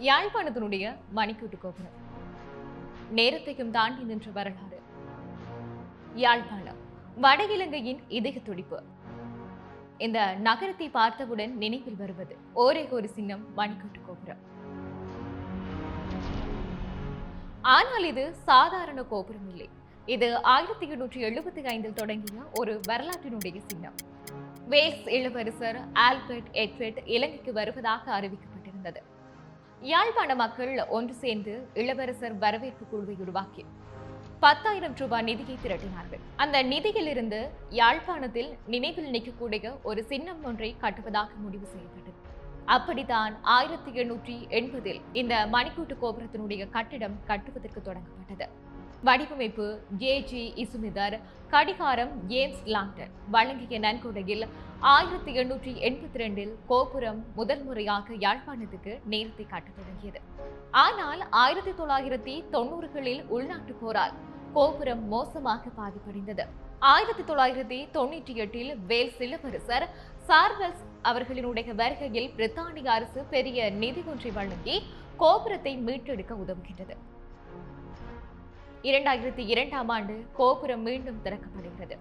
யாழ்ப்பாணத்தினுடைய மணிக்கூட்டு கோபுரம். நேரத்தையும் தாண்டி நின்ற வரலாறு. யாழ்ப்பாணம் வட இலங்கையின் இதய துடிப்பு. இந்த நகரத்தை பார்த்தவுடன் நினைவில் வருவது ஒரே ஒரு சின்னம் மணிக்கூட்டு கோபுரம். ஆனால் இது சாதாரண கோபுரம் இல்லை. இது ஆயிரத்தி எண்ணூற்றி எழுபத்தி ஐந்தில் தொடங்கிய ஒரு வரலாற்றினுடைய சின்னம். வேல்ஸ் இளவரசர் ஆல்பர்ட் எட்வர்ட் இலங்கைக்கு வருவதாக அறிவிக்கப்பட்டிருந்தது. யாழ்ப்பாண மக்கள் ஒன்று சேர்ந்து இளவரசர் வரவேற்பு குழுவை உருவாக்கி பத்தாயிரம் ரூபாய் நிதியை திரட்டினார்கள். அந்த நிதியிலிருந்து யாழ்ப்பாணத்தில் நினைவில் நிற்கக்கூடிய ஒரு சின்னம் ஒன்றை கட்டுவதாக முடிவு செய்யப்பட்டது அப்படித்தான் ஆயிரத்தி எண்ணூற்றி எண்பதில் இந்த மணிக்கூட்டு கோபுரத்தினுடைய கட்டிடம் கட்டுவதற்கு தொடங்கப்பட்டது. வடிவமைப்பு ஜே ஜி இசுமிதர் கடிகாரம் ஜேம்ஸ் லாங்டன். வழங்கிய நன்கொடையில் ஆயிரத்தி எண்ணூற்றி எண்பத்தி ரெண்டில் கோபுரம் முதல் முறையாக யாழ்ப்பாணத்துக்கு நேரத்தை காட்டத் தொடங்கியது. ஆனால் ஆயிரத்தி தொள்ளாயிரத்தி தொண்ணூறுகளில் உள்நாட்டு போரால் கோபுரம் மோசமாக பாதிப்படைந்தது. ஆயிரத்தி தொள்ளாயிரத்தி தொண்ணூற்றி எட்டில் வேல்ஸ் இளவரசர் சார்வல்ஸ் அவர்களினுடைய வருகையில் பிரித்தானிய அரசு பெரிய நிதி ஒன்றை வழங்கி கோபுரத்தை மீட்டெடுக்க உதவுகின்றது. இரண்டாயிரத்தி இரண்டாம் ஆண்டு கோபுரம் மீண்டும் திறக்கப்படுகிறது.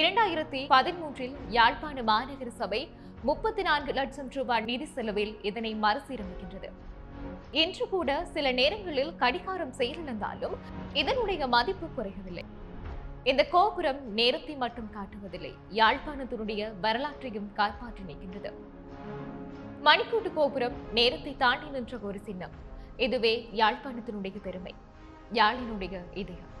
இரண்டாயிரத்தி பதிமூன்றில் யாழ்ப்பாண மாநகர சபை முப்பத்தி நான்கு லட்சம் ரூபாய் நிதி செலவில் இதனை மறுசீரமைக்கின்றது. இன்று கூட சில நேரங்களில் கடிகாரம் செயலிழந்தாலும் இதனுடைய மதிப்பு குறையவில்லை. இந்த கோபுரம் நேரத்தை மட்டும் காட்டுவதில்லை யாழ்ப்பாணத்தினுடைய வரலாற்றையும் காப்பாற்றி நிற்கின்றது. மணிக்கூட்டு கோபுரம் நேரத்தை தாண்டி நின்ற ஒரு சின்னம். இதுவே யாழ்ப்பாணத்தினுடைய பெருமை யாழினுடைய இதயம்.